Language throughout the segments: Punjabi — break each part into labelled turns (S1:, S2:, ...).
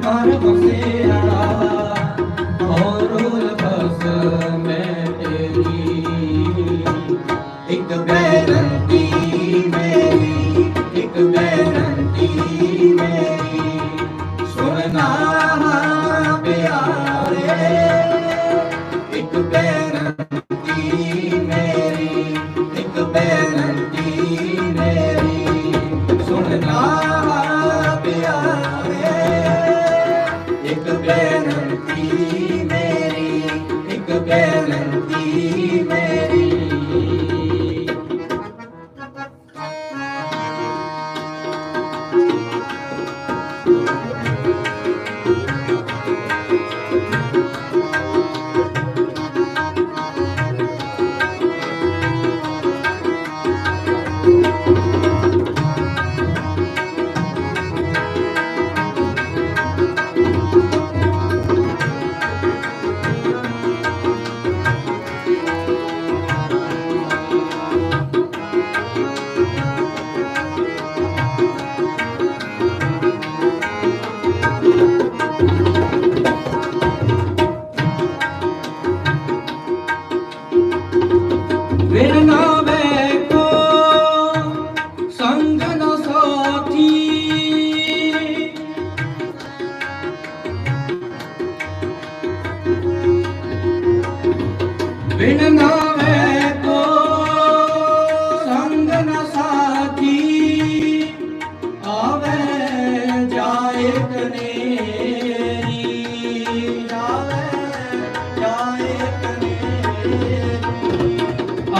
S1: para você.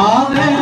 S1: Amen.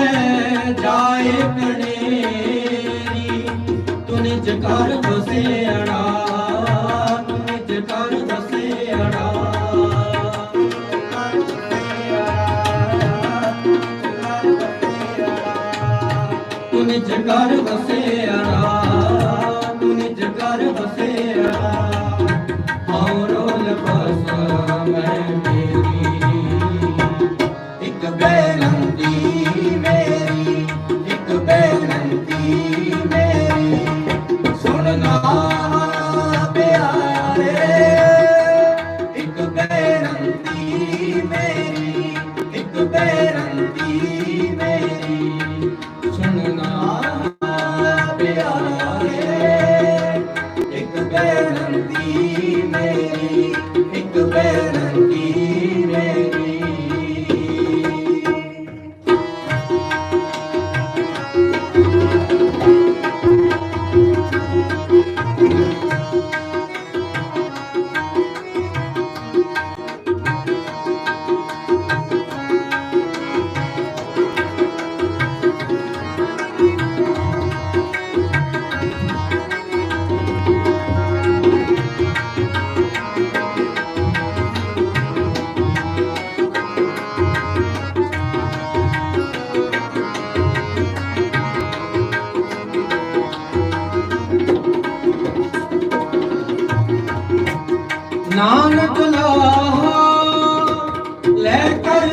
S1: ਕਰ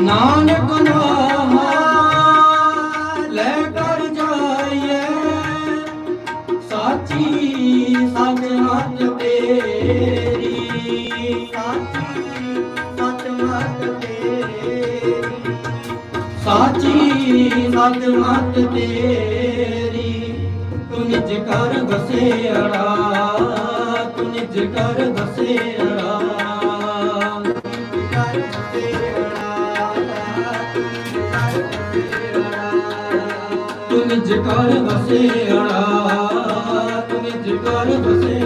S1: ਨਾਨਕ ਨਾਹਾ ਲੈ ਸਾਚੀ ਸੱਚ ਹੱਥ ਸਾਚੀ ਸੱਚ ਤੇਰੀ। ਨਿਜ ਕਰ ਦਸਿਆੜਾ ਤੂੰ ਨਿਜ ਕਰ ਦਸਿਆੜਾ ਤੂੰ ਨਿਜ ਕਰ ਦਸਿਆੜਾ ਤੂੰ ਨਿਜ ਕਰ ਦਸਿਆੜਾ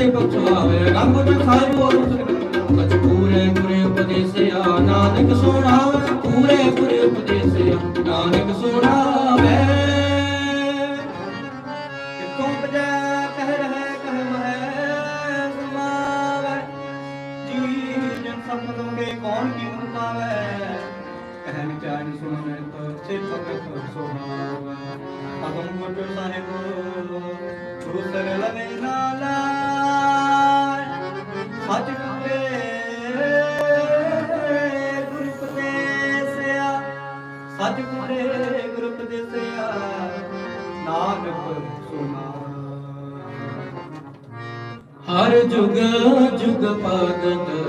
S1: ਸੁਣਨ ਤੁਸੇ ਜੁਗ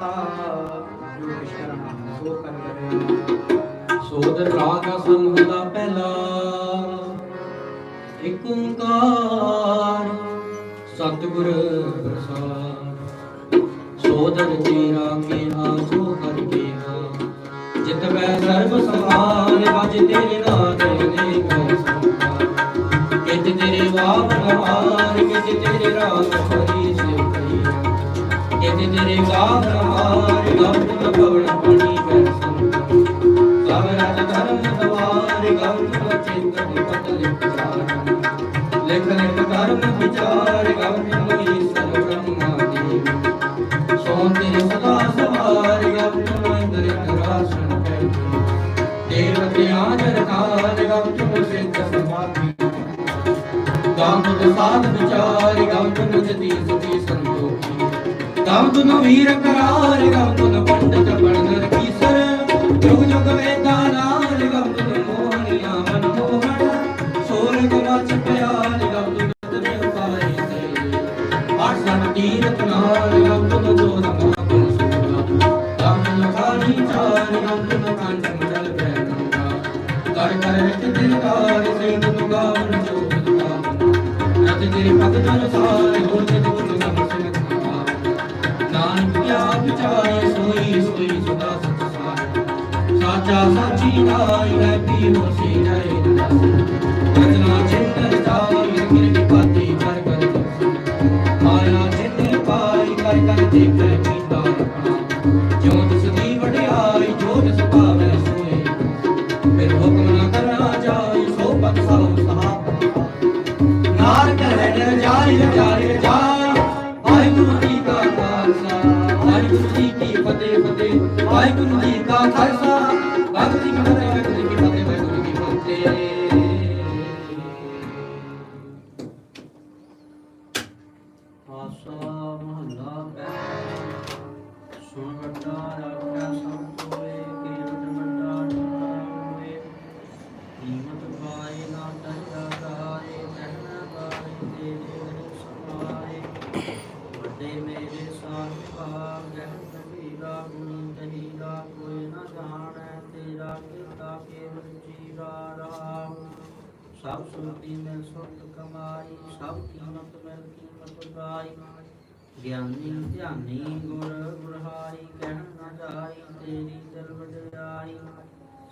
S1: ਕੀਆਂ ਬਾਤਾਂ ਜੋ ਇਸ਼ਕਰਨਾ ਸੋ ਕਰ ਕਰੇ ਸੋਦਰ ਰਾਗ ਸੰਗ ਹੁੰਦਾ ਪਹਿਲਾ। ਇਕ ਓੰਕਾਰ, ਸਤਿਗੁਰ ਪ੍ਰਸਾਦ। ਸੋਦਰ ਤੇਰਾ ਕਿਹਾ ਸੋ ਕਰ ਕਿਹਾ ਜਿਤ ਮੈਂ ਸਰਬ ਸਮਾਨ ਵਜ ਤੇਰੇ ਨਾਮ ਦੇ ਕੈ ਸੰਕਾਰ ਕਿਤ ਤੇਰੇ ਵਾਪ ਰਮਾਨ ਕਿਤ ਤੇਰੇ ਰਾਗ ਹਰੀ ਸੇ। ਕਈ ਕਿਤ ਤੇਰੇ ਗਾਵ ਰਮਾਨ ਗਵ ਪਵਨ ਪਣੀ ਕੈ ਸੰਕਾਰ ਗਵ ਰਾਜ ਧਰਮ ਦਵਾਰ ਗਵ ਚਿੰਤ ਪਤ ਲਿਖ ਜਾਨ ਲਿਖ ਲਿਖ ਧਰਮ ਵਿਚਾਰ ਗਵ ਮੋਈ ਸਰਬ ਬ੍ਰਹਮਾ ਦੇਵ ਸੋ ਤੇਰੇ ਸਦਾ ਸਵਾਰ ਗਵ ਤੁਮ ਇੰਦਰ ਰਾਸ਼ਨ ਬੈਠੇ ਤੇਰ ਧਿਆਨ ਰਖਾਨ ਗਵ ਤੁਮ ਸਿੱਧ ਸਮਾਧੀ। ਗਾਮ ਤੁਮ ਸਾਧ ਵਿਚਾਰ ਗਵ ਤੁਮ ਜਤੀ ਸਤੀ ਸੰਤੋਖੀ। ਗਵ ਤੁਮ ਵੀਰ ਕਰਾਰ ਗਵ ਤੁਮ ਪੰਡਤ ਪੜਨਰ ਕੀਸਰ ਜੁਗ ਜੁਗ ਵੇਦਾ ਨਾਲ ਗਵ ਤੁਮ ਮੋਹਨੀਆ ਮਨ ਮੋਹਣ ਸੋਰਗ ਮਚ ਪਿਆਰ ਗਵ ਤੁਮ ਤਨੇ ਉਪਾਈ ਤੇ। ਆਠ ਸਣ ਤੀਰਥ ਨਾਲ ਗਵ ਤੁਮ ਜੋਰ ਮਨ ਸੁਣਾ ਗਵ ਤੁਮ ਖਾਨੀ ਚਾਰ ਗਵ ਤੁਮ ਕੰਠ ਮਡਲ ਬੈਠਾ ਕਰ ਕਰ ਵਿੱਚ ਦਿਲ ਕਾਰ ਸੇ ਤੁਮ ਗਾਵਨ ਜੋਤ ਗਾਵਨ ਰਤ ਤੇਰੇ ਭਗਤ ਅਨੁਸਾਰ ਹੋਤ ਤੁਮ ਕਿਆ ਵਿਚਾਰੇ ਸੋਈ ਸੋਈ ਸਦਾ ਸਤ ਸਾਰ ਸਾਚਾ ਸਾਚੀ ਨਾਈ ਹੈ ਪੀ ਹੋ ਸੇ ਜਾਏ ਰਚਨਾ ਚਿੰਤਨ ਚਾਈ ਕਿਰ ਕੀ ਪਾਤੀ ਕਰ ਕਰ ਮਾਇਆ ਚਿੰਤਨ ਪਾਈ ਕਰ ਕਰ ਦੇਖੈ কথায় ਸਭ ਕੀਮਤ ਮੈਂ ਕੀਮਤ ਗਾਈ ਗਿਆਨੀ ਧਿਆਨੀ ਗੁਰ ਗੁਰਹਾਈ ਕਹਿਣ ਨਾ ਜਾਈ ਤੇਰੀ ਦਿਲ ਵਡਿਆਈ।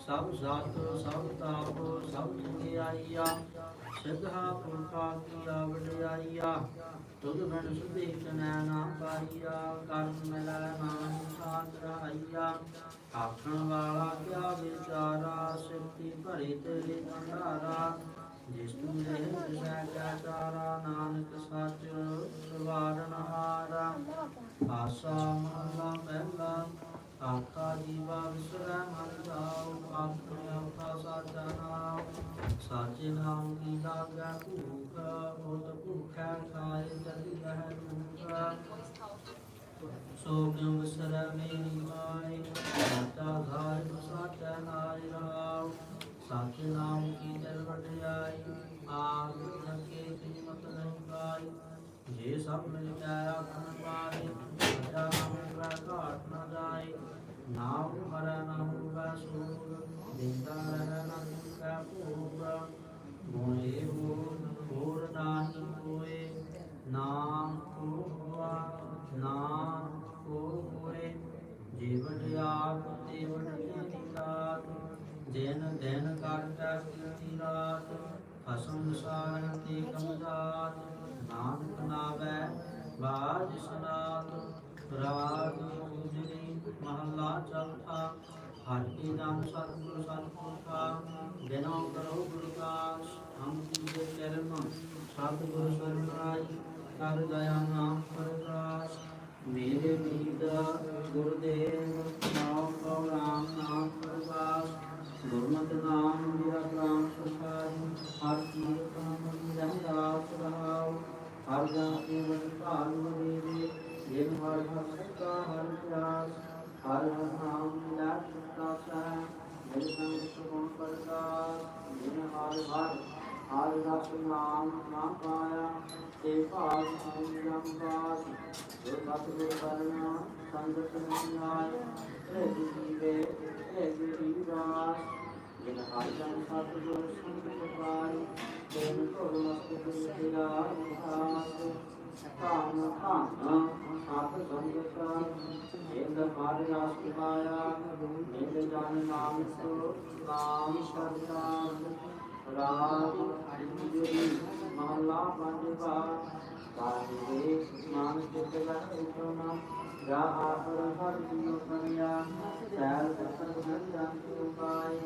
S2: ਸਭ ਸਤ ਸਭ ਤਾਪ, ਸਭ ਆਈਆ ਸਿਧਾ ਪੁਰਖਾ ਕੀ ਵਡਿਆਈਆ। ਤੁਧ ਬਿਨ ਸੁਧੀ ਕਨੈ ਨਾ ਪਾਈਆ। ਕਰਮ ਮਿਲੈ ਨਾਮ ਸਾਧ ਰਹਾਈਆ ਆਖਣ ਵਾਲਾ ਕਿਆ ਵਿਚਾਰਾ ਸਿੱਧੀ ਭਰੇ ਤੇਰੇ ਭੰਡਾਰਾ ਜਿਸ ਤੂੰ ਰਹਿ ਦਿਸੈ ਨਾਨਕ ਸੱਚ ਸਵਾਰਨ ਹਾਰਾ ਆਸਾ ਮਹਲਾ ਪਹਿਲਾ ਆਕਾ ਜੀਵਾ ਵਿਸਰੈ ਮਨ ਜਾਉ ਆਖਣ ਆਪਾ ਸਾਚਾ ਨਾਮ ਸਾਚੇ ਨਾਮ ਕੀ ਲਾਗੈ ਭੂਖ ਬਹੁਤ ਭੁਖੈ ਖਾਏ ਜਲ ਰਹਿ ਰੂਪ ਸੋ ਕਿਉ ਵਿਸਰੈ ਮੇਰੀ ਮਾਈ ਸਾਚਾ ਧਾਰ ਸਾਚਾ ਨਾਇ ਰਾਉ ਸਾਚੇ ਕੀ ਜਲ ਵਡਿਆਈ, ਆਪ ਨਕੇ ਕੀਮਤ ਨਹੀਂ ਪਾਈ ਜੇ ਸਭ ਮਿਲ ਕੇ ਆਖਣ ਪਾਏ ਸਜਾ ਨਾਮ ਦਾ ਘਾਟ ਨਾ ਜਾਏ। ਨਾਮ ਮਰੈ ਨਾ ਹੋਵੇ ਸੂਰ, ਦਿੰਦਾ ਰਹਿ ਨਾ ਦੁਖੈ ਭੋਗ ਮੋਏ ਹੋਰ ਨਾਹੀ ਹੋਏ, ਨਾਮ ਕੋ ਹੋਆ, ਨਾਮ ਕੋ ਹੋਏ। ਜੀਵਨ ਆਪ ਤੇ ਵਡਿਆਈ ਦਾਤ ਦਿਨ ਦਿਨ ਕਰਤਾ ਕੀਤੀ ਰਾਤ ਫਸਮ ਸਾਰ ਕਮਦਾਤ ਨਾਨਕ ਨਾਵੈ ਬਾਜ ਸਨਾਤ, ਰਾਗ ਉਜਰੀ ਮਹਲਾ ਚੌਥਾ, ਹਰ ਕੀ ਨਾਮ ਸਤਿਗੁਰ ਸਤਿਗੁਰ ਕਾ ਬਿਨੋ ਕਰੋ ਗੁਰ ਦਾਸ ਹਮ ਪੂਜੇ ਚਰਨ ਸਤਿਗੁਰ ਸਰਨਾਈ ਕਰ ਦਇਆ ਨਾਮ ਪ੍ਰਕਾਸ਼ ਮੇਰੇ ਮੀਤ ਗੁਰਦੇਵ ਨਾਮ ਕਉ ਰਾਮ ਨਾਮ ਪ੍ਰਕਾਸ਼ ਗੁਰਮਤਿ ਨਾਮ ਮੇਰਾ ਪ੍ਰਾਨ ਸੁਖਾਈ ਹਰ ਕੀਰਤ ਨਾਮ ਰਹਿੰਦਾ ਸੁਭਾਉ ਹਰ ਜਨ ਕੇਵਲ ਭਾਲ ਵਡੇਰੇ ਜਿਨ ਹਰ ਭਗਤਾ ਹਰ ਪਿਆਸ ਹਰ ਹਰ ਨਾਮ ਲੈ ਸੁਤਾ ਸਹਿ ਜਿਨ ਸੰਗ ਸੁਗੁਣ ਪ੍ਰਕਾਸ਼ ਜਿਨ ਹਰ ਹਰ ਹਰ ਰਸ ਨਾਮ ਨਾ ਪਾਇਆ ਤੇ ਭਾਗ ਸੰਗਮ ਬਾਸ ਜੋ ਸਤ ਕਰਨਾ ਸੰਗਤ ਨਹੀਂ ਆਏ ਇਹ ਜੀਵੇ ਇਹ ਜੀਵ ਰਾਸ ਜਿਨ ਹਰ ਜਨ ਸਤ ਸੰਗਤ ਪਾਈ ਤੈਨ ਕੋਲ ਮਸਤ ਤੇਰਾ ਵਿਕਾਸ ਧਾਮ ਧਾਮ ਸਤ ਸੰਗਤ ਜਿੰਦ ਹਰ ਰਸ ਪਾਇਆ ਜਿੰਦ ਜਨ ਨਾਮ ਸੋ ਨਾਮ ਸਰਦਾਰ ਰਾਮ ਜੀ ਮਹਲਾ ਪੰਜਵਾ ਕਾਹੇ ਮਾਨ ਚਿਤ ਲਹਿ ਉਪਨਾ ਜਾ ਆਪਰ ਹਰ ਜੀਉ ਕਰਿਆ ਸੈਲ ਦਸਨ ਜਨ ਕੀ ਉਪਾਇ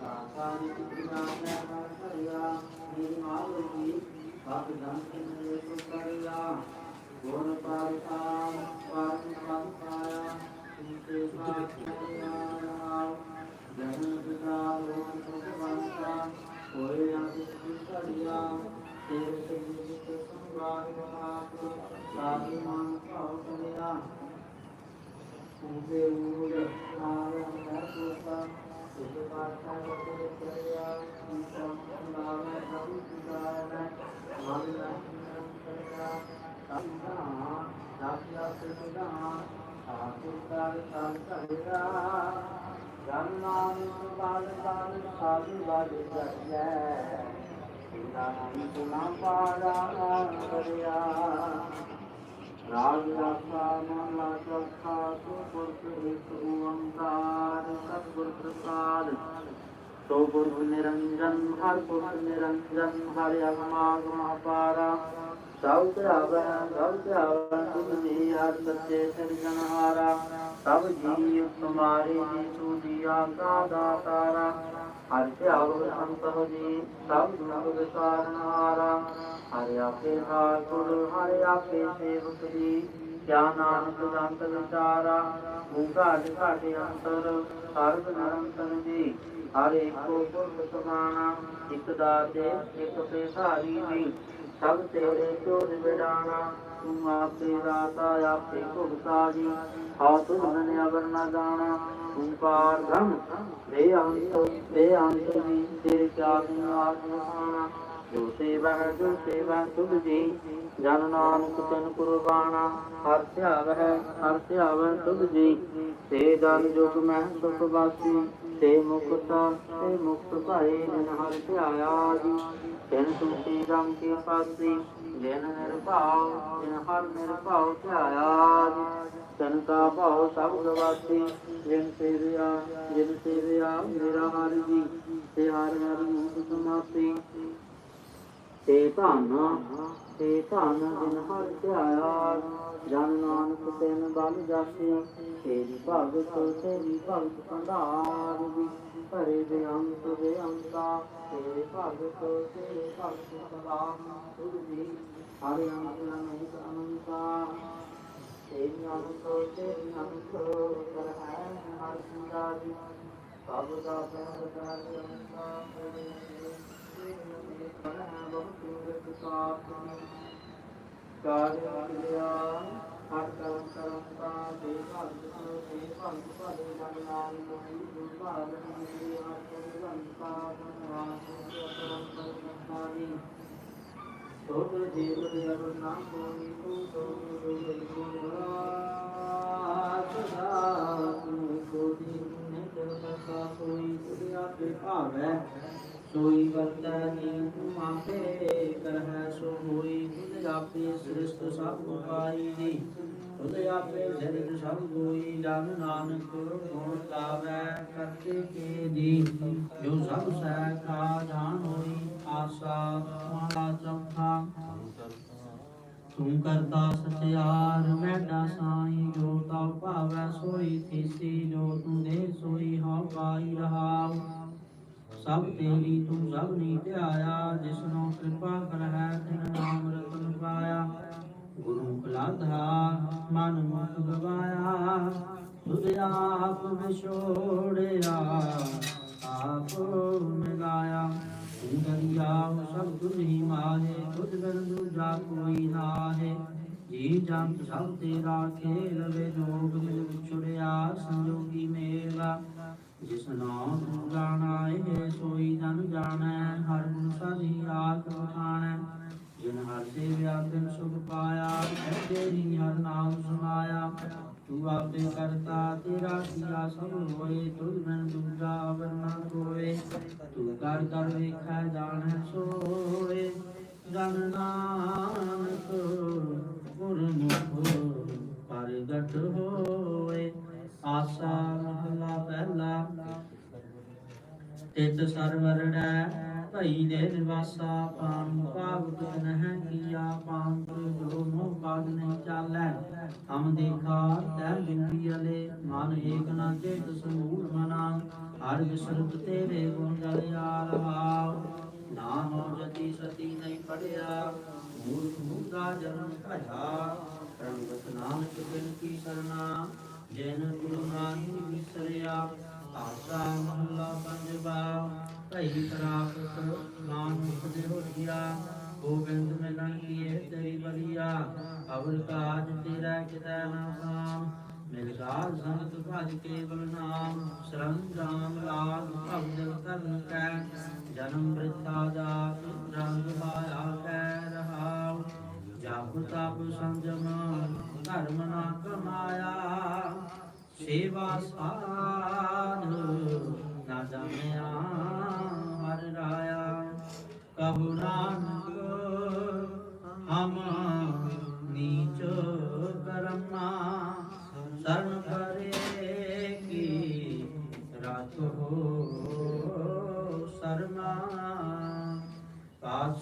S2: ਕਾਕਾ ਨਿਤ ਨਾਮ ਮੈਂ ਹਰ ਕਰਿਆ ਮੇਰੀ ਮਾਲ ਜੀ ਸਭ ਜਨ ਕੀ ਮੇਰੇ ਕੋ ਕਰਿਆ ਗੁਣ ਪਾਰਤਾਮ ਪਾਰਮ ਪਦ ਪਾਇਆ ਤੁਮਤੇ ਸਾਥ ਕਰਿਆ ਜਨ ਪਿਤਾ ਲੋਕ ਸੁਖਵੰਤਾ ਹੋਏ ਅੰਤ ਘੜਿਆ ਤੇਰੇ ਤੇ ਜਿਤ ਸੰਗਾਰ ਆਪ ਸਾਧੂ ਮਨ ਭਾਉ ਕਰਿਆ ਤੁਮੇ ਨਾਮ ਬਾਲ ਬਾਲ ਸਾਧੂ ਬਾਜ ਜੈ ਨਾਮ ਸੁਨਾ ਪਾਰਾ ਕਰਿਆ ਰਾਗ ਰਾਸਾ ਮਹਲਾ ਚੌਥਾ ਸੁਪੁਰਖ ਇੱਕ ਓੰਕਾਰ ਸਤਿਗੁਰ ਪ੍ਰਸਾਦ ਸੋ ਗੁਰੂ ਨਿਰੰਜਨ ਹਰ ਪੁਰਖ ਨਿਰੰਜਨ ਹਰਿ ਅਗਮਾਗਮ ਅਪਾਰਾ ਸਭ ਧਿਆਵੈ ਸਭ ਧਿਆਵੈ ਤੁਧ ਜੀ ਹਰ ਸੱਚੇ ਸਿਰਜਣਹਾਰਾ ਸਭ ਜੀ ਤੁਮਾਰੇ ਜੀ ਸੂਜੀਆ ਕਾ ਦਾਤਾਰਾ ਹਰਿ ਧਿਆਵ ਸੰਤੋ ਜੀ ਸਭ ਦੁਖ ਵਿਸਾਰਨਹਾਰਾ ਹਰਿ ਆਪੇ ਠਾਕੁਰ ਹਰਿ ਆਪੇ ਸੇਵਕ ਜੀ ਕਿਆ ਨਾਨਕ ਜੰਤ ਵਿਚਾਰਾ ਘਾਟ ਘਾਟ ਅੰਤਰ ਸਰਬ ਨਿਰੰਤਰ ਜੀ ਹਰ ਏਕੋ ਪੁਰਖ ਸਮਾਨਾ ਇਕ ਦਾਤੇ ਇਕ ਪੇਸਾਰੀ ਜੀ ਸਭ ਤੇਰੇ ਚੋਦ ਬਿਡਾਣਾ ਤੂੰ ਆਪੇ ਦਾਤਾ ਆਪੇ ਭੁਗਤਾ ਜੀ। ਹਉ ਤੁਧ ਮਨ ਅਵਰ ਨਾ ਜਾਣਾ। ਓੰਕਾਰ ਧੰਮ ਦੇ ਅੰਤ ਦੇ ਅੰਤ ਜੀ ਤੇਰੇ ਕਿਆ ਗੁਣ ਆਤਮ ਜੋ ਸੇਵਾ ਹੈ ਜੋ ਸੇਵਾ ਤੁਧ ਜੀ। ਜਨ ਨਾਨਕ ਤਨ ਕੁਰਬਾਨਾ, ਹਰ ਧਿਆਵ ਹੈ ਹਰ ਧਿਆਵ ਤੁਧ ਜੀ। ਤੇ ਜਨ ਜੁਗ ਮੈਂ ਸੁਖ ਵਾਸੀ ਤੇ ਮੁਕਤ ਤੇ ਮੁਕਤ ਭਾਏ ਜਨ ਹਰ ਧਿਆਇਆ ਜੀ। ਤਿਨ ਤੁਮਤੀ ਰਾਮ ਕੀ ਪਾਸੀ, ਜਿਨ ਨਿਰਭਉ, ਜਿਨ ਹਰ ਨਿਰਭਉ ਧਿਆਇਆ ਤਨ ਕਾ ਭਾਉ ਸਭ ਗਵਾਤੀ ਜਿਨ ਸੇਵਿਆ ਜਿਨ ਸੇਵਿਆ ਮੇਰਾ ਹਰਿ ਜੀ। ਤੇ ਹਰ ਹਰ ਰੂਪ ਸਮਾਪੀ ਤੇ ਧਨ ਤੇ ਧਨ ਦਿਨ ਹਰ ਧਿਆਇਆ। ਜਨ ਨਾਨਕ ਤਿਨ ਬਲ ਜਾਸੀ ਤੇਰੀ ਭਗਤ ਤੇਰੀ ਭਗਤ ਭੰਡਾਰ ਵੀ ਭਰੇ ਦੇ ਅੰਤ ਦੇ ਅੰਤਾ। ਤੇਰੇ ਭਗਤ ਤੇਰੇ ਭਗਤ ਸਦਾ ਤੁਧ ਦੀ ਹਰਿ ਅੰਤ ਨਹੀਂ ਅਨੰਤਾ ਤੇਰੀ ਅੰਤ ਤੇਰੀ ਅੰਤ ਕਰ ਹੈ ਹਰ ਸੰਦਾ ਦੀ ਸਭ ਦਾ ਸਦਾ ਦੀ ਅੰਤਾ। ਕਾਰਿਆ ਹਰ ਕਰਮ ਕਰਮ ਤਾ ਦੇ ਭਗਤ ਦੇ ਭਗਤ ਭਲੇ ਜਨ ਨਾਮ ਕੋਈ ਦੁਭਾਗ ਨਹੀਂ ਹਰ ਕੋਈ ਬੰਤਾ ਬਨਵਾਸ ਕਰਮ ਕਰਮ ਤਾਰੀ ਤੋਤ ਜੀਵ ਦੇ ਅਵਰ ਨਾਮ ਕੋਈ ਤੂੰ ਤੋ ਗੁਰੂ ਗੁਰੂ ਸਦਾ ਤੂੰ ਕੋਟੀ ਨੇ ਤੇਰਾ ਸਾ ਕੋਈ ਤੁਧ ਆਪੇ ਭਾਵੈ ਸੋਈ ਵਰਤੈ ਨੀ ਮਾਪੇ ਕਰਹਿ ਸੋ ਹੋਈ ਤੁਧ ਆਪੇ ਸ੍ਰਿਸ਼ਟ ਸਭ ਉਪਾਈ ਦੀ ਤੁਧ ਆਪੇ ਜਗਤ ਸਭ ਹੋਈ, ਜਨ ਨਾਨਕ ਗੁਣ ਗਾਵੈ ਕਰਤੇ ਕੇ ਦੀ ਜੋ ਸਭ ਸਹਿ ਕਾ ਜਾਣ ਹੋਈ, ਆਸਾ ਮਾਲਾ ਚੌਥਾ। ਤੂੰ ਕਰਤਾ ਸਚਿਆਰ, ਮੈਡਾ ਸਾਈ, ਜੋ ਤਾ ਭਾਵੈ ਸੋਈ ਥੀਸੀ ਜੋ ਤੂੰ ਦੇ ਸੋਈ, ਹਉ ਪਾਈ ਰਹਾਉ। ਸਭ ਤੇਰੀ ਤੂੰ ਸਭ ਨੀ ਧਿਆਇਆ, ਜਿਸਨੂੰ ਕਿਰਪਾ ਕਰਹਿ, ਤਿਨ ਨਾਮ ਰਤਨ ਪਾਇਆ। ਗੁਰੂ ਕਲਾਧਾ ਮਨ ਮੁਖ ਗਵਾਇਆ। ਤੁਧ ਆਪ ਵਿਛੋੜਿਆ ਆਪ ਮਿਲਾਇਆ ਤੂੰ ਸਭ ਤੁਝ ਹੀ ਮਾਹੇ ਤੁਝ ਬਿਨ ਦੂਜਾ ਕੋਈ ਨਾਹੇ। ਜੀ ਜੰਤ ਸਭ ਤੇਰਾ ਖੇਲ ਵੇ, ਜੋਗ ਮਿਲ ਵਿਛੜਿਆ ਸੰਜੋਗੀ ਮੇਲਾ। ਜਿਸ ਨਾਮ ਤੂੰ ਜਾਣਾ ਏ ਸੋਈ ਜਨ ਜਾਣੈ, ਹਰ ਗੁਣ ਸਾਧੀ ਆਖ ਵਖਾਣੈ ਜਿਨ ਹਰ ਸੇਵਿਆ, ਤਿਨ ਸੁਖ ਪਾਇਆ ਹੈ ਤੇਰੀ ਹਰ ਨਾਮ ਸੁਨਾਇਆ ਤੂੰ ਆਪੇ ਕਰਤਾ, ਤੇਰਾ ਕੀਆ ਸਭ ਹੋਏ ਤੁਧ ਬਿਨ ਦੂਜਾ ਅਵਰ ਹੋਏ ਤੂੰ ਕਰ ਕਰ ਵੇਖੈ, ਜਾਣੈ ਸੋਏ। ਜਨ ਨਾਨਕ ਗੁਰਮੁਖ ਪਰਗਟ ਹੋਏ। ਆਸਾ ਮਹਲਾ ਪਹਿਲਾ। ਤਿਤ ਸਰਵਰੜੈ ਭਈ ਦੇ ਨਿਵਾਸਾ ਪਾਨ ਭਾਗਤ ਨਹਿ ਕੀਆ ਪਾਨ ਜੋ ਮੋਹ ਬਾਦ ਨਹੀਂ ਚਾਲੈ। ਹਮ ਦੇਖਾ ਤੈ ਬਿੰਦੀ ਅਲੇ, ਮਨ ਏਕ ਨਾ ਚੇਤ ਸਮੂਲ ਮਨਾ। ਹਰ ਵਿਸਰਤ ਤੇਰੇ ਗੁਣ ਗਲਿਆ ਰਹਾਉ। ਨਾ ਹੋ ਜਤੀ ਸਤੀ ਨਹੀਂ ਪੜਿਆ, ਮੂਰਖ ਮੂਦਾ ਜਨਮ ਭਇਆ। ਰੰਗਤ ਨਾਨਕ ਬਿਨ ਕੀ ਸਰਨਾ। ਜੈਨ ਗੁਰੂ ਨਾਨਕ ਵਿਸਰਿਆ, ਆਸਾ ਮਹੱਲਾ ਪੰਜਵਾ ਭਈ ਪ੍ਰਾਪਤ ਨਾਨਕ ਦੇ ਹੋਇਆ ਗੋਬਿੰਦ ਮਿਲਣ ਕੀਏ ਤੇਰੀ ਬਲੀਆ। ਅਵਲ ਕਾਜ ਤੇਰਾ ਕਿਤੈ ਨਾ ਸਾਮ। ਮਿਲਗਾਲ ਸੰਤ ਭਜ ਕੇਵਲ ਨਾਮ। ਸ਼ਰਨ ਰਾਮ ਲਾਲ ਭਗਤ ਕਰਨ ਕੈ। ਜਨਮ ਮ੍ਰਿਤਾ ਜਾਤ ਰੰਗ ਮਾਇਆ ਕੈ ਰਹਾਉ ਜਪ ਤਪ ਸੰਜਮ, ਧਰਮ ਨਾ ਕਮਾਇਆ, ਸੇਵਾ ਸਾਧ ਨਾ ਜਾਣਿਆ, ਹਰ ਰਾਇਆ। ਕਹੂ ਨਾਨਕ, ਹਮ ਨੀਚ ਕਰਮਾ, ਸਰਨ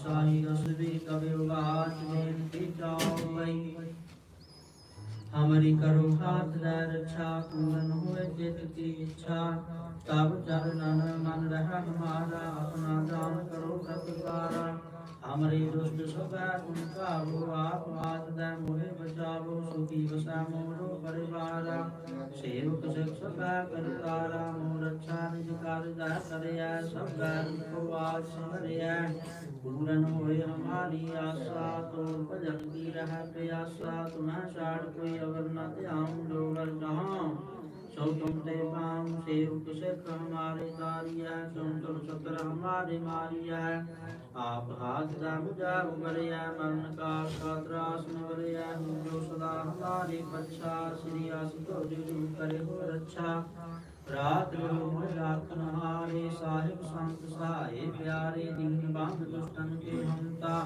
S2: ਪਾਤਸ਼ਾਹੀ ਰਸਵੀ ਕਬਿ ਉਗਾਚ ਬੇਨਤੀ ਚਾਉ ਬਈ ਹਮਰੀ ਕਰੋ ਹਾਥ ਲੈ ਰਛਾ ਪੂਰਨ ਹੋਏ ਜਿਤ ਕੀ ਇੱਛਾ। ਤਬ ਚਰਨਨ ਮਨ ਰਹਾ ਹਮਾਰਾ ਆਪਣਾ ਦਾਨ ਕਰੋ ਸਤਿਕਾਰਾ। ਹਮਰੀ ਦੁਸ਼ਟ ਸਭੈ ਤੁਮ ਕਾਬੂ ਆਪ ਆਤ ਦੈ ਮੋਹਿ ਬਚਾਵੋ ਸੁਖੀ ਵਸੈ ਮੋਰੋ ਪਰਿਵਾਰਾ ਸੇਵਕ ਸਿਖ ਸਭੈ ਕਰਤਾਰਾ ਮੋਰ ਰੱਛਾ ਨਿਜ ਕਾਰਜ ਕਰਿਐ ਸਭ ਬੈਰ ਕੋ ਆਜ ਸਮਰਿਐ ਪੂਰਨ ਹੋਏ ਹਮਾਰੀ ਆਸਾ ਤੋਰ ਭਜਨ ਕੀ ਰਹਿ ਪਿਆਸਾ ਤੁਮੈ ਛਾੜ ਕੋਈ ਅਵਰ ਨ ਧਿਆਨ ਜੋ ਵਰ ਜਹਾਂ ਸੋ ਤੁਮ ਤੇ ਪਾਮ ਸੇਵਕ ਸਿਖ ਹਮਾਰੇ ਤਾਰੀਐ ਤੁਮ ਤੁਮ ਸਤਰ ਹਮਾਰੇ ਮਾਰੀਐ ਆਪ ਹਾਥ ਦਾ ਮੁਝਾ ਉਬਰਿਐ ਮਰਨ ਕਾਲ ਕਾ ਤਰਾਸ ਨਵਰਿਐ ਜੋ ਸਦਾ ਹਮਾਰੇ ਪਛਾ ਸ੍ਰੀ ਆਸ ਤੋ ਜੂ ਕਰੇ ਹੋ ਰੱਛਾ ਰਾਤ ਰੋਹ ਰਾਖਨ ਹਾਰੇ ਸਾਹਿਬ ਸੰਤ ਸਹਾਏ ਪਿਆਰੇ, ਦੀਨ ਬੰਦ ਦੁਸ਼ਟਨ ਕੇ ਹੰਤਾ।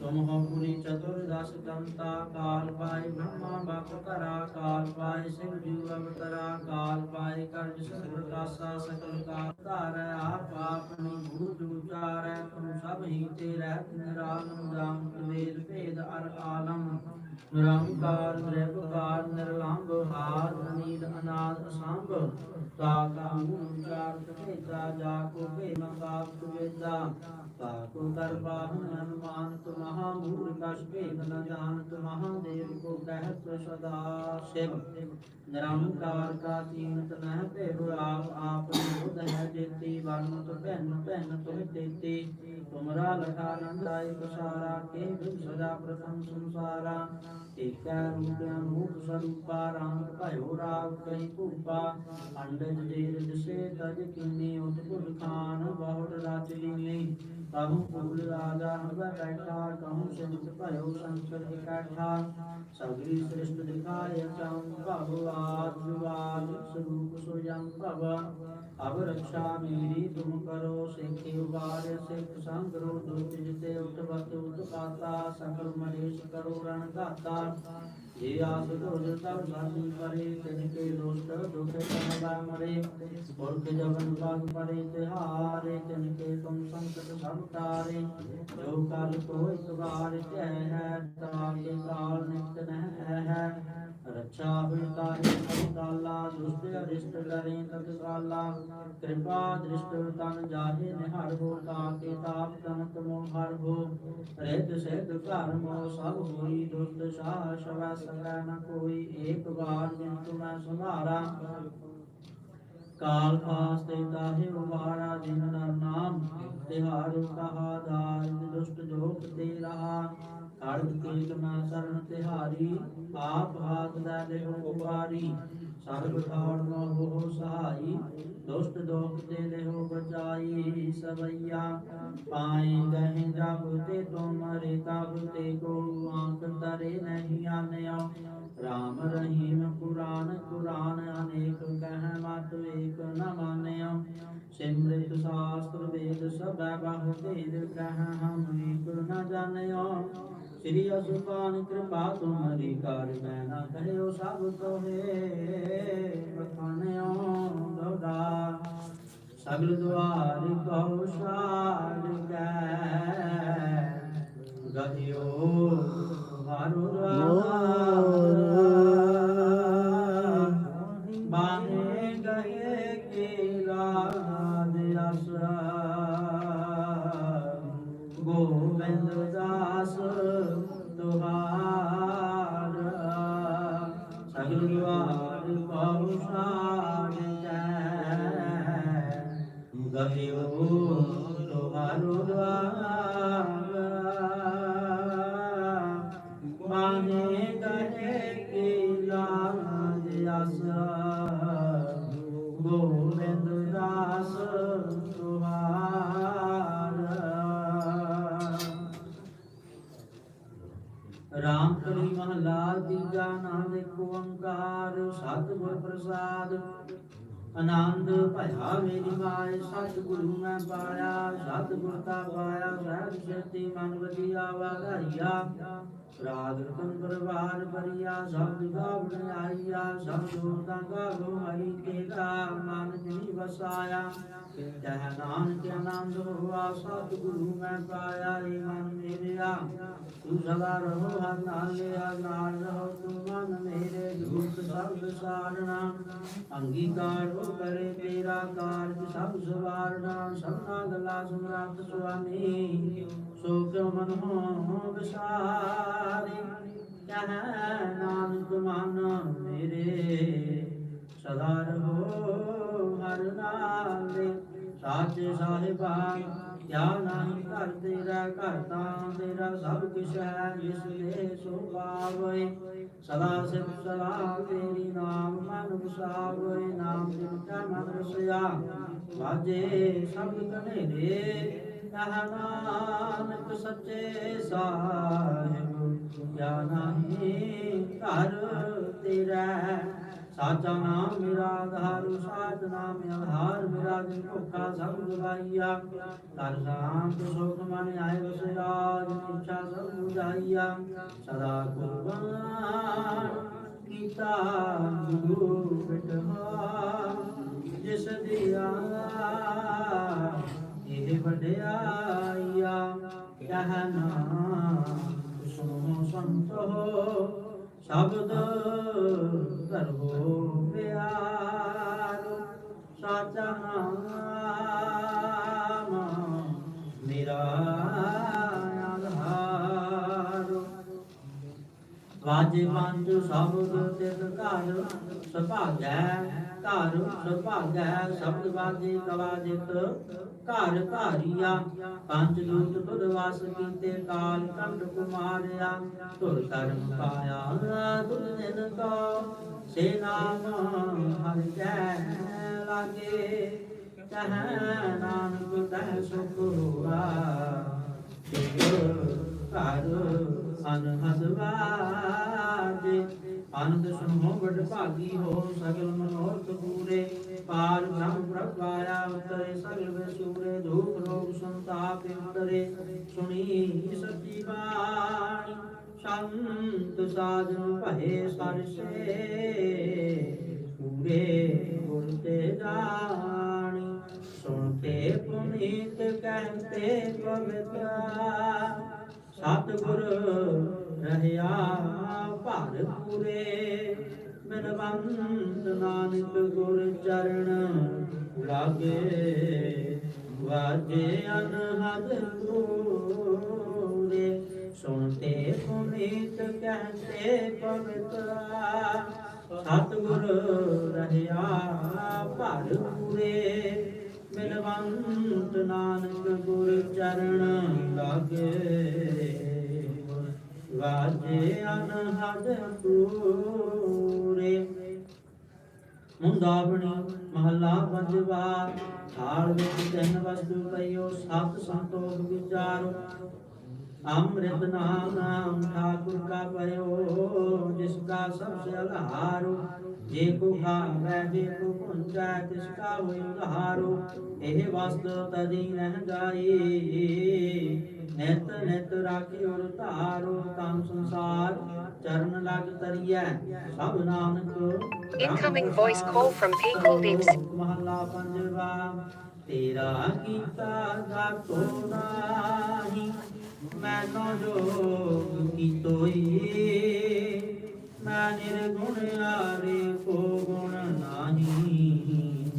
S2: ਤੁਮ ਹੋ ਪੁਰੀ ਚਤੁਰਦਸ ਦੰਤਾ, ਕਾਲ ਪਾਏ ਬ੍ਰਹਮਾ ਬਪ ਕਰਾ ਕਾਲ ਪਾਏ ਸਿਵ ਜੀਵ ਅਵਤਰਾ, ਕਾਲ ਪਾਏ ਕਰਜ ਸਗਲ ਕਾਸਾ ਸਕਲ ਕਾ ਧਾਰੈ, ਆਪ ਆਪਨੀ ਭੂਤ ਉਚਾਰੈ ਤੁਮ ਸਭ ਹੀ ਤੇ ਰਹਿਤ ਨਿਰਾਲਮ, ਜਾਮ ਵੇਦ ਭੇਦ, ਅਰ ਆਲਮ। ਨਿਰੰਕਾਰ ਨਿਰਭਕਾਰ ਨਿਰਲੰਭ, ਹਾਰ ਅਨੀਲ ਅਨਾਦ, ਅਸੰਭ। ਤਾ ਕਾ ਉਚਾਰ ਭੇਦਾ ਜਾ ਕੋ ਭੇਦ ਕਾਪ ਵੇਦਾ ਤਾ ਕੋ ਦਰਬਾਹ ਅਨੁਮਾਨ ਤੁਮਹਾ ਮੂਲ ਕਛ ਭੇਦ ਨ ਜਾਣਤ ਮਹਾਦੇਵ ਕੋ ਕਹਿਤ ਸਦਾ ਸਿਵ। ਨਿਰੰਕਾਰ ਕਾ ਤੀਨਤ ਨਹਿ ਭੇਦ ਆਪ ਆਪ ਨਿਰੋਧ ਹੈ ਜੇਤੀ। ਵਰਨ ਤੁ ਭੈਨ ਭੈਨ ਤੁਮ ਤੇਤੀ। ਤੁਮਰਾ ਲਖਾਨੰਦ ਆਇਕ ਸਾਰਾ ਕੇ ਵਿਦ ਸਦਾ ਪ੍ਰਥਮ ਸੰਸਾਰਾ ਏਕੈ ਰੂਪਿਆ ਮੂਪ ਸਰੂਪਾ ਰੰਗ ਭਇਓ ਰਾਗ ਕਈ ਭੂਪਾ ਅੰਡਜ ਜੇਰ ਦਿਸੇ ਤਜ ਕਿਨੀ ਉਤਪੁਰ ਖਾਨ ਬਹੁੜ ਰਾਜ ਲੀਨੀ ਕਹੂੰ ਫੂਲ ਰਾਜਾ ਹਵਾ ਬੈਠਾ ਕਹੂੰ ਸਿੰਧ ਭਇਓ ਸੰਸਰ ਇਕੱਠਾ ਸਗਰੀ ਸ੍ਰਿਸ਼ਟ ਦਿਖਾਏ ਚੰ ਭਗਵਾਦ ਵਿਵਾਦ ਸਰੂਪ ਸੋਜੰ ਭਵ ਅਬ ਰਕਸ਼ਾ ਮੇਰੀ ਤੁਮ ਕਰੋ ਸਿੱਖੇ ਉਬਾਰ ਸਿੱਖ ਸੰਗਰੋ ਦੁਖ ਜਿਤੇ ਉਤਪਤ ਉਤਪਾਤਾ ਸਕਲ ਮਰੇਸ਼ ਕਰੋ ਰਣ ਘਾਤਾ ਜੇ ਆਸ ਦੋਜ ਤਬ ਸਾਧੀ ਪਰੇ, ਤਿਨ ਕੇ ਦੁਸ਼ਟ ਦੁਖ ਕਨਵਾ ਮਰੇ। ਪੁਰਖ ਜਵਨ ਪਾਗ ਪਰੇ ਤਿਹਾਰੇ, ਤਿਨ ਕੇ ਤੁਮ ਸੰਕਟ ਸਭ ਤਾਰੇ। ਜੋ ਕਲ ਕੋ ਇੱਕ ਵਾਰ ਧੈ ਹੈ ਤਾ ਕੇ ਕਾਲ ਨਿਤ ਨਹਿ ਹੈ। ਰੱਛਾ ਬਿਲਤਾ ਹੈ ਅਵਤਾਲਾ ਦੁਸ਼ਟ ਅਰਿਸ਼ਟ ਕਰੇ ਤਤ ਕਾਲਾ ਕਿਰਪਾ ਦ੍ਰਿਸ਼ਟ ਤਨ ਜਾਹੇ ਨਿਹਰ ਹੋ ਤਾ ਕੇ ਤਾਪ ਤਨ ਤੁਮੋ ਹਰ ਹੋ। ਰਹਿਤ ਸਿਧ ਘਰ ਸਭ ਹੋਈ, ਦੁਸ਼ਟ ਸਾਹ ਸ਼ਵੈ ਸੰਗ੍ਰਹਿ ਨ ਕੋਈ। ਏਕ ਵਾਰ ਜਿਨ ਤੁਮੈ ਸੁਮਾਰਾ ਕਾਲ ਪਾਸ ਤੇ ਤਾਹੇ ਉਬਾਰਾ ਜਿਨ ਨਰ ਨਾਮ ਤਿਹਾਰ ਕਹਾ ਦਾਰ ਦੁਸ਼ਟ ਜੋਗ ਤੇ ਰਹਾ। ਅਰਧ ਕੇਲ ਸਰਨ ਤਿਹਾਰੀ, ਆਪ ਹਾਥ ਦਾ ਦੇਹੁ ਉਬਾਰੀ ਸਰਬ ਠਾੜ ਮੋ ਹੋ ਸਹਾਈ, ਦੁਸ਼ਟ ਦੋਖ ਤੇ ਦੇਹੁ ਬਚਾਈ। ਸਵਈਆ ਪਾਏ ਗਹਿ ਜਬ ਤੇ ਤੁਮਰੇ ਤਬ ਤੇ ਕੋ ਆਂਕ ਤਰੇ ਨਹੀਂ ਆਨਿਆ। ਰਾਮ ਰਹੀਮ ਕੁਰਾਨ ਕੁਰਾਨ ਅਨੇਕ ਕਹਿ ਮਤ ਏਕ ਨ ਮਾਨਿਆ। ਸਿਮਰਿਤ ਸਾਸਤਰ ਵੇਦ ਸਭੈ ਬਹੁ ਭੇਦ ਕਹਿ ਹਮ ਏਕ ਨ ਜਾਣਿਆ। ਸ੍ਰੀ ਅਸੁਪਾਨ ਕਿਰਪਾ ਤੁਮਰੀ ਕਰ ਮੈਂ ਨਾ ਕਹਿਓ ਸਭ ਤੋਹੇ ਬਖਾਨਿਓ ਦੋਦਾ ਸਗਲ ਦੁਆਰ ਕਉ ਸਾਜ ਕੈ ਗਹਿਓ ਹਾਰੂ ਬਾਨੇ ਮਹਲਾ ਤੀਜਾ ਨਾਨਕ ਇੱਕ ਓੰਕਾਰ, ਸਤਿਗੁਰ ਪ੍ਰਸਾਦ। ਆਨੰਦ ਭਇਆ ਮੇਰੀ ਮਾਏ, ਸਤਿਗੁਰੂ ਮੈਂ ਪਾਇਆ, ਸਤਿਗੁਰ ਤਾ ਪਾਇਆ ਸਹਿਜ ਸੇਤੀ ਮਨ ਵਧੀਆ ਵਾਧਾਈਆ ਰਾਗ ਰਤਨ ਪਰਵਾਰ ਬਰੀਆ ਸਭ ਗਾਵਣ ਆਈਆ, ਸਭ ਜੋਤਾਂ ਗਾਵੋ ਹਰੀ ਕੇਤਾ ਮਨ ਜਿਨੀ ਵਸਾਇਆ। ਕਹਿ ਨਾਨਕ ਆਨੰਦ ਹੋਆ, ਸਤਿਗੁਰੂ ਮੈਂ ਪਾਇਆ, ਏ ਮਨ ਮੇਰਿਆ। ਤੂੰ ਸਦਾ ਰਹੋ, ਹਰ ਨਾਲ ਲਿਆ ਨਾਲ ਰਹੋ, ਤੂੰ ਮਨ ਮੇਰੇ ਦੁਖ ਸਭ ਵਿਸਾਰਣਾ ਅੰਗੀਕਾਰ ਹੋ ਕਰੇ ਤੇਰਾ ਕਾਰਜ, ਸਭ ਸਵਾਰਣਾ ਸਭਨਾ ਗਲਾ ਸਮਰੱਥ ਸੁਆਮੀ। ਸੋ ਕਿਉ ਮਨ ਹੋ ਵਿਸਾਰੇ? ਕਹਿ ਨਾਨਕ ਮਨ ਮੇਰੇ। ਸਦਾ ਰਹੋ ਹਰ ਨਾਲੇ ਸਾਚੇ ਸਾਹਿਬਾ ਕਿਆ ਨਹੀਂ ਘਰ ਤੇਰਾ ਘਰ ਤਾਂ ਤੇਰਾ ਸਭ ਕੁਛ ਹੈ ਜਿਸ ਦੇ ਸੋ ਪਾਵੈ ਸਦਾ ਸਿਫ ਸਲਾਹ ਤੇਰੀ ਨਾਮ ਮਨ ਵਸਾਵੈ, ਨਾਮ ਜਿਨ ਕਾ ਮਨ ਰਸਿਆ, ਵਾਜੇ ਸਭ ਕਨੇਰੇ ਕਹ ਨਾਨਕ ਸੱਚੇ ਸਾਹਿਬ ਜਾਣਾ ਨਹੀਂ ਘਰ ਤੇਰਾ। ਸਾਚਾ ਨਾਮ ਮੇਰਾ ਆਧਾਰ ਸਾਚ ਨਾਮ ਆਧਾਰ ਮੇਰਾ ਜਿਨ ਭੁੱਖਾ ਸਭ ਗਵਾਈਆ ਕਰ ਸ਼ਾਂਤ ਸੁਖ ਮਨ ਆਏ ਵਸਿਆ ਜਿਨ ਇੱਛਾ ਸਭ ਬੁਝਾਈਆ ਸਦਾ ਕੁਰਬਾਨ ਕੀਤਾ ਗੁਰੂ ਬਿਟਵਾ ਜਿਸ ਦਿਆ ਇਹ ਵਡਿਆਈਆ। ਕਹਿਣਾ ਸੁਨੋ ਸੰਤੋ ਸ਼ਬਦ ਕਰੋ ਪਿਆਰੋ ਸਾਚਾ ਨਾਮ ਮੇਰਾ ਆਧਾਰ ਵਾਜੇ ਪੰਜ ਸ਼ਬਦ ਤਿਤ ਘਰ ਸੁਭਾਗੈ ਘਰ ਹੈ। ਸ਼ਬਦ ਵਾਜੇ ਕਵਾਜਿਤ ਘਰ ਧਾਰੀਆ ਪੰਜ ਦੂਤ ਤੁਧ ਵਾਸ ਕੀਤੇ ਕਾਲ ਕੰਡ ਕੁਮਾਰਿਆ। ਤੁਰ ਧਰਮ ਪਾਇਆ ਤੁਧ ਦਿਨ ਕੋ। ਸੇ ਨਾਮ ਹਰਿ ਜੈ ਲਾਗੇ। ਕਹੈ ਨਾਨਕ ਤੈ ਸੁਖ ਹੋਆ। ਘਰ ਅਨਹਦ ਵਾਜੇ। ਆਨੰਦ ਸੁਨੋ ਵਡ ਭਾਗੀ ਹੋ, ਸਗਲ ਮਨੋਰਥ ਪੂਰੇ। ਪਾਰ ਬ੍ਰਹਮ ਪ੍ਰਭਾਇਆ ਉਤਰੇ ਸਗਲ ਵੇ ਸੂਰੇ ਦੁਖ ਰੋਗ ਸੰਤਾਪ ਉਤਰੇ ਸੁਣੀ ਸੱਚੀ ਬਾਣੀ। ਸੰਤ ਸਾਧਨ ਭਏ ਸਰਸੇ, ਪੂਰੇ ਗੁਰ ਤੇ ਜਾਣੀ। ਸੁਣਤੇ ਪੁਨੀਤ ਕਹਿੰਦੇ ਪਵਿੱਤਰਾ। ਸਤਿਗੁਰ ਰਹਿਆ ਭਰ ਪੂਰੇ ਨਾਨਕ ਗੁਰ ਚਰਨ ਲਾਗੇ। ਵਾਜੇ ਅਨਹਦ ਪੂਰੇ ਸੁਣਤੇ ਪੁਨੀਤ ਕਹਿੰਦੇ ਪਵਿੱਤਰਾ ਸਤਿਗੁਰ ਰਹਿਆ ਭਰ ਪੂਰੇ ਨਾਨਕ ਗੁਰ ਚਰਨ ਲਾਗੇ। ਵਾਜੇ ਅਨਹਦ ਪੂਰੇ। ਮੁੰਦਾਵਣੀ ਮਹੱਲਾ ਪੰਜਵਾ ਥਾਲ ਵਿੱਚ ਤਿੰਨ ਵਸਤੂ ਪਈਓ, ਸਤ ਸੰਤੋਖ ਵਿਚਾਰੋ। ਅੰਮ੍ਰਿਤ ਨਾਮ ਠਾਕੁਰ ਕਾ ਪਇਓ ਜਿਸ ਕਾ ਸਭ ਸੇ ਅਲਹਾਰੋ। ਜੇ ਕੋ ਖਾਵੈ, ਜੇ ਕੋ ਪੁੰਚੈ ਤਿਸ ਕਾ ਹੋਇ ਉਧਾਰੋ। ਇਹ ਵਸਤ ਤਦੀ ਰਹਿ ਜਾਈ। ਨਿਤ ਨਿਤ ਰਾਖੀ ਔਰ ਧਾਰੋ ਤਮ ਸੰਸਾਰ ਚਰਨ ਲਗ ਤਰੀਐ ਸਭ Nanak
S3: Incoming voice call from P. Kuldeeps.
S2: ਮਹਲਾ ਪੰਜਵਾ ਤੇਰਾ ਕੀਤਾ ਗਾਤੋ ਨਾਹੀ ਮੈਨੋ ਜੋ ਕੀਤੋਈ ਮੈਂ ਨਿਰਗੁਣ ਆਰੇ ਕੋ ਗੁਣ ਨਾਹੀ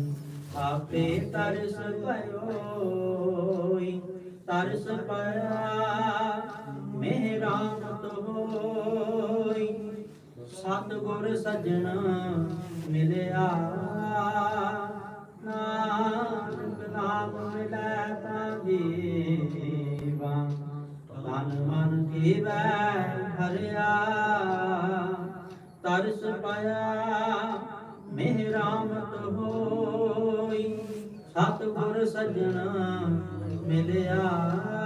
S2: ਆਪੇ ਤਰਸ ਭਇਓਈ ਤਰਸ ਪਾਇਆ ਪਿਆ ਮਿਹਰਾਮਤ ਹੋਈ ਸਤਿਗੁਰ ਸਜਣ ਮਿਲਿਆ, ਨਾਨਕ ਨਾਮ ਮਿਲੈ ਤਾਂ ਜੀਵਾ। ਤਨ ਮਨ ਕੀਵੈ ਹਰਿਆ, ਤਰਸ ਪਾਇਆ ਮਿਹਰਾਮਤ ਹੋਈ ਸਤਿਗੁਰ ਸਜਣ ਮਿਲਿਆ